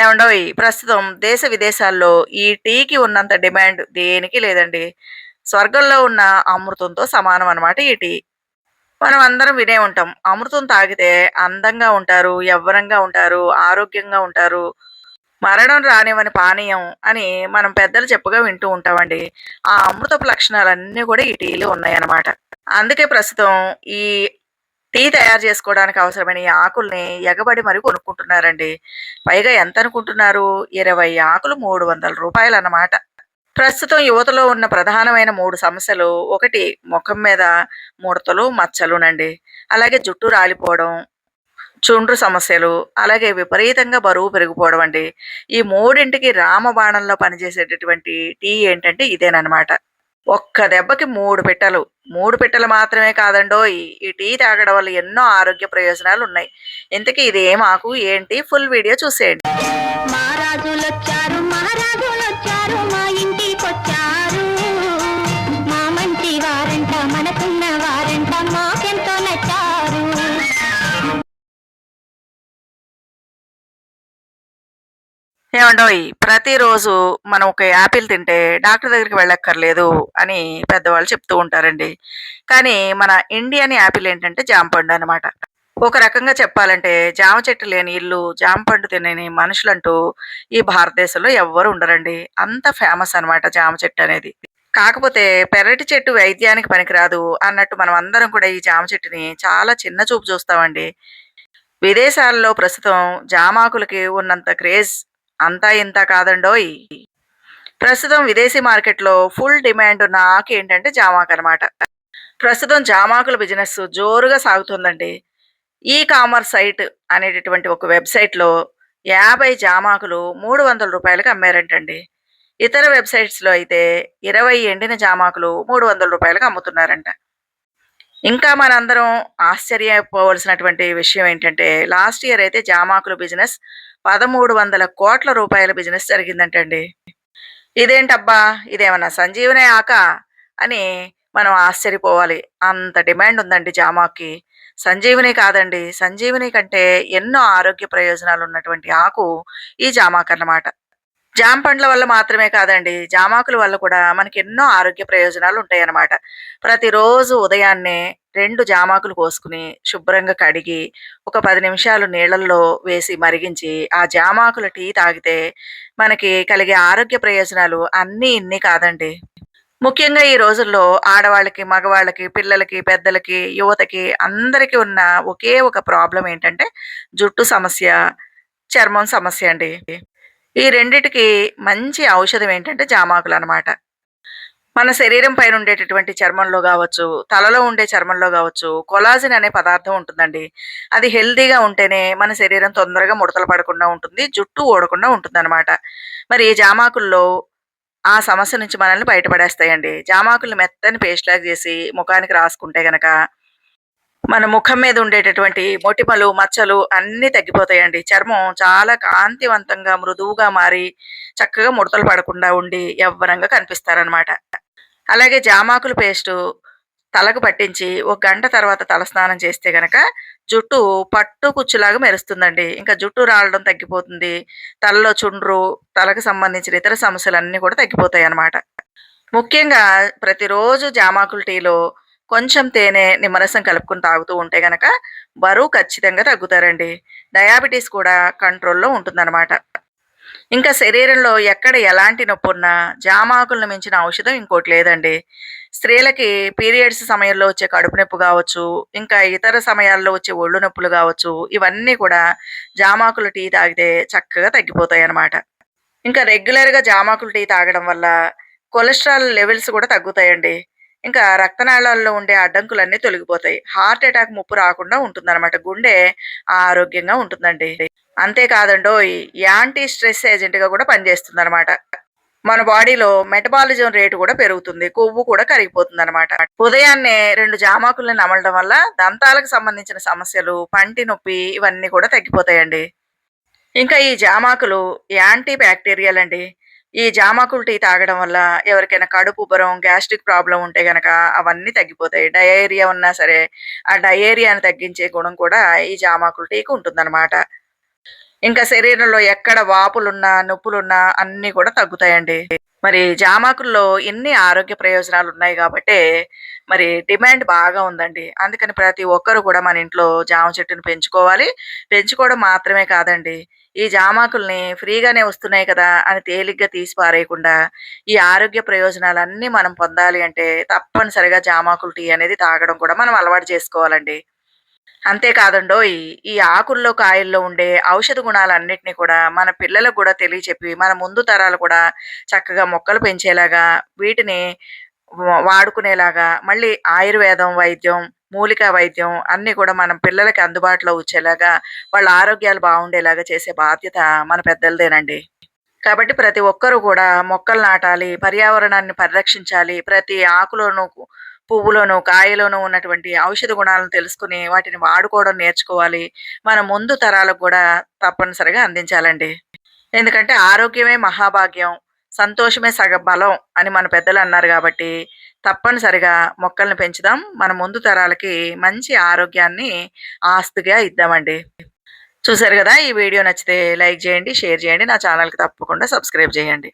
ఏమండోయ్ ప్రస్తుతం దేశ విదేశాల్లో ఈ టీకి ఉన్నంత డిమాండ్ దేనికి లేదండి. స్వర్గంలో ఉన్న అమృతంతో సమానం అన్నమాట ఈ టీ. మనం అందరం వినే ఉంటాం. అమృతం తాగితే అందంగా ఉంటారు, యవ్వనంగా ఉంటారు, ఆరోగ్యంగా ఉంటారు. మరణం రానివ్వని పానీయం అని మనం పెద్దలు చెప్పుగా వింటూ ఉంటామండి. ఆ అమృతపు లక్షణాలన్నీ కూడా ఈ టీలో ఉన్నాయన్నమాట. అందుకే ప్రస్తుతం ఈ టీ తయారు చేసుకోవడానికి అవసరమైన ఈ ఆకుల్ని ఎగబడి మరి కొనుక్కుంటున్నారండి. పైగా ఎంత అనుకుంటున్నారు? 20 ఆకులు మూడు వందల రూపాయలు అన్నమాట. ప్రస్తుతం యువతలో ఉన్న ప్రధానమైన మూడు సమస్యలు ఒకటి ముఖం మీద ముడతలు, మచ్చలునండి. అలాగే జుట్టు రాలిపోవడం, చుండ్రు సమస్యలు, అలాగే విపరీతంగా బరువు పెరిగిపోవడం అండి. ఈ మూడింటికి రామబాణంలో పనిచేసేటటువంటి టీ ఏంటంటే ఇదేనమాట ఒక్క దెబ్బకి మూడు పిట్టలు. మూడు పిట్టలు మాత్రమే కాదండో ఈ టీ తాగడం వల్ల ఎన్నో ఆరోగ్య ప్రయోజనాలున్నాయి. ఇంతకీ ఇది ఏం ఆకు? ఏంటి? ఫుల్ వీడియో చూసేయండి. ఏమండోయ్! ప్రతిరోజు మనం ఒక యాపిల్ తింటే డాక్టర్ దగ్గరికి వెళ్ళక్కర్లేదు అని పెద్దవాళ్ళు చెప్తూ ఉంటారండి. కానీ మన ఇండియన్ యాపిల్ ఏంటంటే జాంపండు అనమాట అన్నమాట. ఒక రకంగా చెప్పాలంటే జామ చెట్టు లేని ఇల్లు, జామపండు తినని మనుషులంటూ ఈ భారతదేశంలో ఎవ్వరు ఉండరండి. అంత ఫేమస్ అన్నమాట జామ చెట్టు అనేది. కాకపోతే పెరటి చెట్టు వైద్యానికి పనికిరాదు అన్నట్టు మనం అందరం కూడా ఈ జామ చెట్టుని చాలా చిన్న చూపు చూస్తామండి. విదేశాల్లో ప్రస్తుతం జామాకులకి ఉన్నంత క్రేజ్ అంతా ఇంత కాదండోయ్! ప్రస్తుతం విదేశీ మార్కెట్‌లో ఫుల్ డిమాండ్ ఉన్న ఆకు ఏంటంటే జామాకనమాట. ప్రస్తుతం జామాకుల బిజినెస్ జోరుగా సాగుతుందండి. ఈ కామర్స్ సైట్ అనేటటువంటి ఒక వెబ్‌సైట్‌లో 50 జామాకులు మూడు వందల రూపాయలకు అమ్మారంటండి. ఇతర వెబ్‌సైట్స్‌లో అయితే 20 ఎండిన జామాకులు మూడు వందల రూపాయలకు అమ్ముతున్నారంట. ఇంకా మనందరం ఆశ్చర్యపోవలసినటువంటి విషయం ఏంటంటే లాస్ట్ ఇయర్ అయితే జామాకుల బిజినెస్ పదమూడు వందల కోట్ల రూపాయల బిజినెస్ జరిగిందంటండి. ఇదేంటబ్బా! ఇదేమన్నా సంజీవనే ఆక అని మనం ఆశ్చర్యపోవాలి. అంత డిమాండ్ ఉందండి జామాకి సంజీవిని కాదండి. సంజీవిని కంటే ఎన్నో ఆరోగ్య ప్రయోజనాలు ఉన్నటువంటి ఆకు ఈ జామాకన్నమాట. జామ పండ్ల వల్ల మాత్రమే కాదండి. జామాకుల వల్ల కూడా మనకి ఎన్నో ఆరోగ్య ప్రయోజనాలు ఉంటాయన్నమాట. ప్రతిరోజు ఉదయాన్నే రెండు జామాకులు కోసుకొని, శుభ్రంగా కడిగి, ఒక పది నిమిషాలు నీళ్ళల్లో వేసి మరిగించి, ఆ జామాకుల టీ తాగితే మనకి కలిగే ఆరోగ్య ప్రయోజనాలు అన్నీ ఇన్ని కాదండి. ముఖ్యంగా ఈ రోజుల్లో ఆడవాళ్ళకి, మగవాళ్ళకి, పిల్లలకి, పెద్దలకి, యువతకి అందరికి ఉన్న ఒకే ఒక ప్రాబ్లం ఏంటంటే జుట్టు సమస్య, చర్మం సమస్య అండి. ఈ రెండిటికి మంచి ఔషధం ఏంటంటే జామాకులు అనమాట మన శరీరం పైన ఉండేటటువంటి చర్మంలో కావచ్చు తలలో ఉండే చర్మంలో కావచ్చు కొలాజిన్ అనే పదార్థం ఉంటుందండి. అది హెల్దీగా ఉంటేనే మన శరీరం తొందరగా ముడతలు పడకుండా ఉంటుంది. జుట్టు ఊడకుండా ఉంటుందనమాట. మరి ఈ జామాకుల్లో ఆ సమస్య నుంచి మనల్ని బయటపడేస్తాయండి. జామాకులు మెత్తని పేస్ట్‌లాగా చేసి ముఖానికి రాసుకుంటే గనక మన ముఖం మీద ఉండేటటువంటి మొటిమలు, మచ్చలు అన్నీ తగ్గిపోతాయండి. చర్మం చాలా కాంతివంతంగా, మృదువుగా మారి చక్కగా ముడతలు పడకుండా ఉండి ఎవ్వరంగా కనిపిస్తారనమాట. అలాగే జామాకుల పేస్టు తలకు పట్టించి ఒక గంట తర్వాత తలస్నానం చేస్తే గనక జుట్టు పట్టు కుచ్చులాగా మెరుస్తుందండి. ఇంకా జుట్టు రాలడం తగ్గిపోతుంది. తలలో చుండ్రు, తలకు సంబంధించిన ఇతర సమస్యలన్నీ కూడా తగ్గిపోతాయి అన్నమాట ముఖ్యంగా ప్రతిరోజు జామాకుల టీలో కొంచెం తేనె, నిమ్మరసం కలుపుకొని తాగుతూ ఉంటే గనక బరువు ఖచ్చితంగా తగ్గుతారండి. డయాబెటిస్ కూడా కంట్రోల్‌లో ఉంటుందన్నమాట. ఇంకా శరీరంలో ఎక్కడ ఎలాంటి నొప్పున్నా జామాకులను మించిన ఔషధం ఇంకోటి లేదండి. స్త్రీలకి పీరియడ్స్ సమయంలో వచ్చే కడుపు నొప్పి కావచ్చు ఇంకా ఇతర సమయాల్లో వచ్చే ఒళ్ళు నొప్పులు కావచ్చు ఇవన్నీ కూడా జామాకులు టీ తాగితే చక్కగా తగ్గిపోతాయన్నమాట. ఇంకా రెగ్యులర్‌గా జామాకులు టీ తాగడం వల్ల కొలెస్ట్రాల్ లెవెల్స్ కూడా తగ్గుతాయండి. ఇంకా రక్తనాళాల్లో ఉండే అడ్డంకులన్నీ తొలగిపోతాయి. హార్ట్ అటాక్ ముప్పు రాకుండా ఉంటుందన్నమాట. గుండె ఆరోగ్యంగా ఉంటుందండి. అంతేకాదండోయ్! యాంటీ స్ట్రెస్ ఏజెంట్‌గా కూడా పనిచేస్తుందన్నమాట. మన బాడీలో మెటబాలిజం రేటు కూడా పెరుగుతుంది. కొవ్వు కూడా కరిగిపోతుంది అనమాట ఉదయాన్నే రెండు జామాకుల్ని నమలడం వల్ల దంతాలకు సంబంధించిన సమస్యలు, పంటి నొప్పి ఇవన్నీ కూడా తగ్గిపోతాయండి. ఇంకా ఈ జామాకులు యాంటీ బ్యాక్టీరియల్ అండి. ఈ జామాకులు టీ తాగడం వల్ల ఎవరికైనా కడుపు ఉబ్బరం, గ్యాస్ట్రిక్ ప్రాబ్లం ఉంటే గనక అవన్నీ తగ్గిపోతాయి. డయేరియా ఉన్నా సరే, ఆ డయేరియాని తగ్గించే గుణం కూడా ఈ జామాకులు టీకి ఉంటుందన్నమాట. ఇంకా శరీరంలో ఎక్కడ వాపులున్నా, నొప్పులున్నా అన్నీ కూడా తగ్గుతాయండి. మరి జామాకుల్లో ఎన్ని ఆరోగ్య ప్రయోజనాలు ఉన్నాయి కాబట్టి మరి డిమాండ్ బాగా ఉందండి. అందుకని ప్రతి ఒక్కరు కూడా మన ఇంట్లో జామ చెట్టుని పెంచుకోవాలి. పెంచుకోవడం మాత్రమే కాదండి, ఈ జామాకుల్ని ఫ్రీగానే వస్తున్నాయి కదా! అని తేలిగ్గా తీసి పారేయకుండా, ఈ ఆరోగ్య ప్రయోజనాలన్నీ మనం పొందాలి అంటే తప్పనిసరిగా జామాకులు టీ అనేది తాగడం కూడా మనం అలవాటు చేసుకోవాలండి. అంతేకాదండో ఈ ఆకుల్లో, కాయల్లో ఉండే ఔషధ గుణాలన్నిటిని కూడా మన పిల్లలకు కూడా తెలియచెప్పి, మన ముందు తరాలు కూడా చక్కగా మొక్కలు పెంచేలాగా, వీటిని వ వాడుకునేలాగా, మళ్ళీ ఆయుర్వేదం వైద్యం, మూలికా వైద్యం అన్నీ కూడా మనం పిల్లలకి అందుబాటులో వచ్చేలాగా, వాళ్ళ ఆరోగ్యాలు బావుండేలాగా చేసే బాధ్యత మన పెద్దలదేనండి. కాబట్టి ప్రతి ఒక్కరు కూడా మొక్కలు నాటాలి, పర్యావరణాన్ని పరిరక్షించాలి. ప్రతి ఆకులోనూ, పువ్వులోనూ, కాయలోనూ ఉన్నటువంటి ఔషధ గుణాలను తెలుసుకుని వాటిని వాడుకోవడం నేర్చుకోవాలి. మన ముందు తరాలకు కూడా తప్పనిసరిగా అందించాలండి. ఎందుకంటే ఆరోగ్యమే మహాభాగ్యం, సంతోషమే సగ బలం అని మన పెద్దలు అన్నారు కాబట్టి తప్పనిసరిగా మొక్కల్ని పెంచుదాం. మన ముందు తరాలకి మంచి ఆరోగ్యాన్ని ఆస్తిగా ఇద్దామండి. చూసారు కదా ఈ వీడియో నచ్చితే లైక్ చేయండి షేర్ చేయండి నా ఛానల్కి తప్పకుండా సబ్స్క్రైబ్ చేయండి